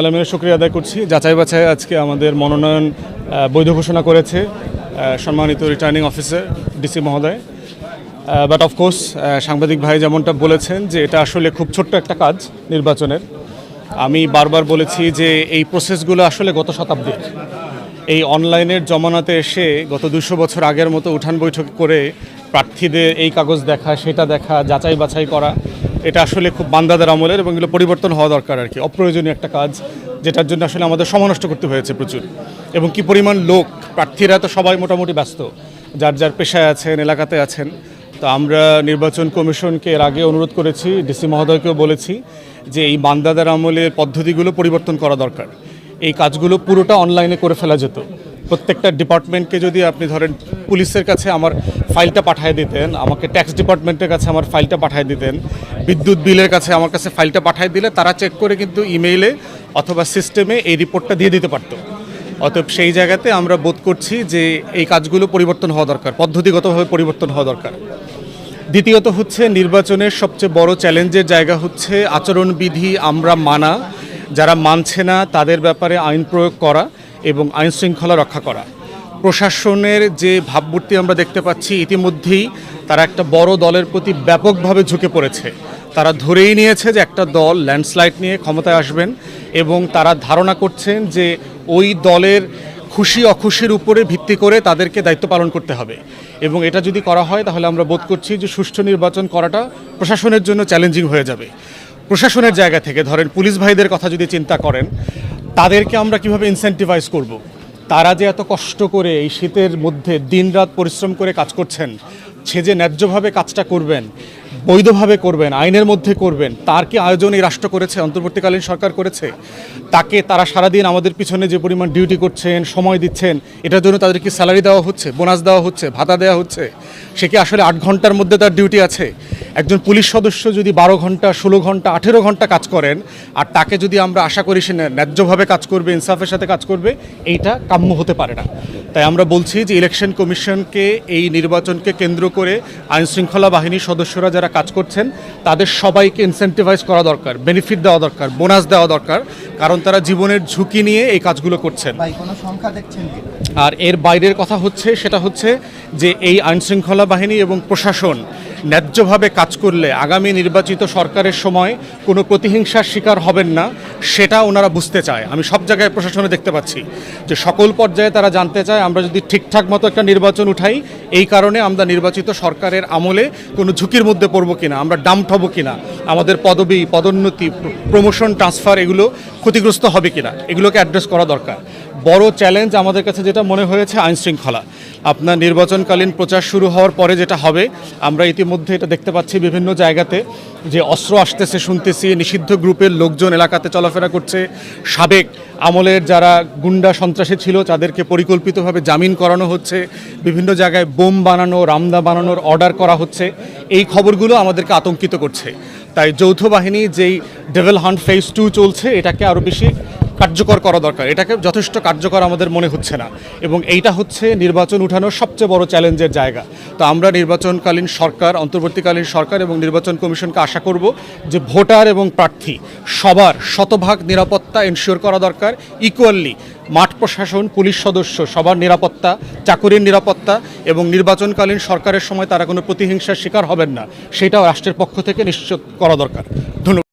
আলমের শুক্রিয়া আদায় করছি। যাচাই বাছাই আজকে আমাদের মনোনয়ন বৈধ ঘোষণা করেছে সম্মানিত রিটার্নিং অফিসার ডিসি মহোদয়। বাট অফকোর্স সাংবাদিক ভাই যেমনটা বলেছেন যে এটা আসলে খুব ছোট্ট একটা কাজ নির্বাচনের। আমি বারবার বলেছি যে এই প্রসেসগুলো আসলে গত শতাব্দীর। এই অনলাইনের জমানাতে এসে গত দুশো বছর আগের মতো উঠান বৈঠক করে প্রার্থীদের এই কাগজ দেখা, সেটা দেখা, যাচাই বাছাই করা এটা আসলে খুব বান্দাদের আমলের এবং এগুলো পরিবর্তন হওয়া দরকার আর কি। অপ্রয়োজনীয় একটা কাজ, যেটার জন্য আসলে আমাদের সময় নষ্ট করতে হয়েছে প্রচুর। এবং কি পরিমাণ লোক, প্রার্থীরা তো সবাই মোটামুটি ব্যস্ত, যার যার পেশায় আছেন, এলাকাতে আছেন। তো আমরা নির্বাচন কমিশনকে এর আগে অনুরোধ করেছি, ডিসি মহোদয়কেও বলেছি যে এই বান্দাদের আমলের পদ্ধতিগুলো পরিবর্তন করা দরকার। এই কাজগুলো পুরোটা অনলাইনে করে ফেলা যেত। প্রত্যেকটা ডিপার্টমেন্টকে যদি আপনি ধরেন পুলিশের কাছে আমার ফাইলটা পাঠিয়ে দিতেন, আমাকে ট্যাক্স ডিপার্টমেন্টের কাছে আমার ফাইলটা পাঠিয়ে দিতেন, বিদ্যুৎ বিলের কাছে আমার কাছে ফাইলটা পাঠিয়ে দিলে তারা চেক করে কিন্তু ইমেইলে অথবা সিস্টেমে এই রিপোর্টটা দিয়ে দিতে পারতো। অতএব সেই জায়গাতে আমরা বোধ করছি যে এই কাজগুলো পরিবর্তন হওয়া দরকার, পদ্ধতিগতভাবে পরিবর্তন হওয়া দরকার। দ্বিতীয়ত হচ্ছে নির্বাচনের সবচেয়ে বড় চ্যালেঞ্জের জায়গা হচ্ছে আচরণবিধি আমরা মানা, যারা মানছে না তাদের ব্যাপারে আইন প্রয়োগ করা। এবং আইন শৃঙ্খলা রক্ষা করা। প্রশাসনের যে ভাবমূর্তি আমরা দেখতে পাচ্ছি, ইতিমধ্যেই তারা একটা বড় দলের প্রতি ব্যাপকভাবে ঝুঁকে পড়েছে। তারা ধরেই নিয়েছে যে একটা দল ল্যান্ডস্লাইড নিয়ে ক্ষমতায় আসবেন এবং তারা ধারণা করছেন যে ওই দলের খুশি অখুশির উপরে ভিত্তি করে তাদেরকে দায়িত্ব পালন করতে হবে। এবং এটা যদি করা হয়, তাহলে আমরা বোধ করছি যে সুষ্ঠু নির্বাচন করাটা প্রশাসনের জন্য চ্যালেঞ্জিং হয়ে যাবে। প্রশাসনের জায়গা থেকে ধরেন পুলিশ ভাইদের কথা যদি চিন্তা করেন তাদেরকে আমরা কীভাবে ইনসেন্টিভাইজ করব। তারা যে এত কষ্ট করে এই শীতের মধ্যে দিনরাত পরিশ্রম করে কাজ করছেন, সে যে ন্যায্যভাবে কাজটা করবেন, বৈধভাবে করবেন, আইনের মধ্যে করবেন, তার কি আয়োজন এই রাষ্ট্র করেছে, অন্তর্বর্তীকালীন সরকার করেছে? তাকে তারা সারাদিন আমাদের পিছনে যে পরিমাণ ডিউটি করছেন, সময় দিচ্ছেন, এটার জন্য তাদের কি স্যালারি দেওয়া হচ্ছে বোনাস দেওয়া হচ্ছে, ভাতা দেওয়া হচ্ছে? সে কি আসলে আট ঘণ্টার মধ্যে তার ডিউটি আছে? একজন পুলিশ সদস্য যদি বারো ঘণ্টা ষোলো ঘণ্টা আঠেরো ঘণ্টা কাজ করেন আর তাকে যদি আমরা আশা করি সে ন্যায্যভাবে কাজ করবে ইনসাফের সাথে কাজ করবে এইটা কাম্য হতে পারে না। তাই আমরা বলছি যে ইলেকশন কমিশনকে এই নির্বাচনকে কেন্দ্র করে আইন শৃঙ্খলা বাহিনীর সদস্যরা যারা কাজ করছেন তাদের সবাইকে ইনসেন্টিভাইজ করা দরকার বেনিফিট দেওয়া দরকার বোনাস দেওয়া দরকার কারণ তারা জীবনের ঝুঁকি নিয়ে এই কাজগুলো করছেন। আর এর বাইরের কথা হচ্ছে সেটা হচ্ছে যে এই আইনশৃঙ্খলা বাহিনী এবং প্রশাসন ন্যায্যভাবে কাজ করলে আগামী নির্বাচিত সরকারের সময় কোনো প্রতিহিংসার শিকার হবেন না, সেটা ওনারা বুঝতে চায়। আমি সব জায়গায় প্রশাসনে দেখতে পাচ্ছি যে সকল পর্যায়ে তারা জানতে চায়, আমরা যদি ঠিকঠাক মতো একটা নির্বাচন উঠাই, এই কারণে আমরা নির্বাচিত সরকারের আমলে কোনো ঝুঁকির মধ্যে পড়ব কিনা, আমরা ডাম্প হব কিনা, আমাদের পদবি, পদোন্নতি, প্রমোশন, ট্রান্সফার এগুলো ক্ষতিগ্রস্ত হবে কিনা, এগুলোকে অ্যাড্রেস করা দরকার। বড় চ্যালেঞ্জ আমাদের কাছে যেটা মনে হয়েছে আইন শৃঙ্খলা। আপনার নির্বাচনকালীন প্রচার শুরু হওয়ার পরে যেটা হবে, আমরা ইতিমধ্যে এটা দেখতে পাচ্ছি বিভিন্ন জায়গাতে যে অস্ত্র আসতেছে, শুনতেছি, নিষিদ্ধ গ্রুপের লোকজন এলাকাতে চলাফেরা করছে। সাবেক আমলের যারা গুন্ডা সন্ত্রাসী ছিল, তাদেরকে পরিকল্পিতভাবে জামিন করানো হচ্ছে। বিভিন্ন জায়গায় বোম বানানো, রামদা বানানোর অর্ডার করা হচ্ছে। এই খবরগুলো আমাদেরকে আতঙ্কিত করছে। তাই যৌথ বাহিনী যেই ডেভেল হান্ট ফেজ টু চলছে, এটাকে আরও বেশি কার্যকর করা দরকার। এটাকে যথেষ্ট কার্যকর আমাদের মনে হচ্ছে না। এবং এইটা হচ্ছে নির্বাচন উঠানোর সবচেয়ে বড় চ্যালেঞ্জের জায়গা। তো আমরা নির্বাচনকালীন সরকার, অন্তর্বর্তীকালীন সরকার এবং নির্বাচন কমিশনকে আশা করব যে ভোটার এবং প্রার্থী সবার শতভাগ নিরাপত্তা এনশিওর করা দরকার। ইকুয়ালি মাঠ প্রশাসন, পুলিশ সদস্য সবার নিরাপত্তা, চাকুরির নিরাপত্তা এবং নির্বাচনকালীন সরকারের সময় তারা কোনো প্রতিহিংসার শিকার হবেন না। সেটাও রাষ্ট্রের পক্ষ থেকে নিশ্চিত করা দরকার। ধন্যবাদ।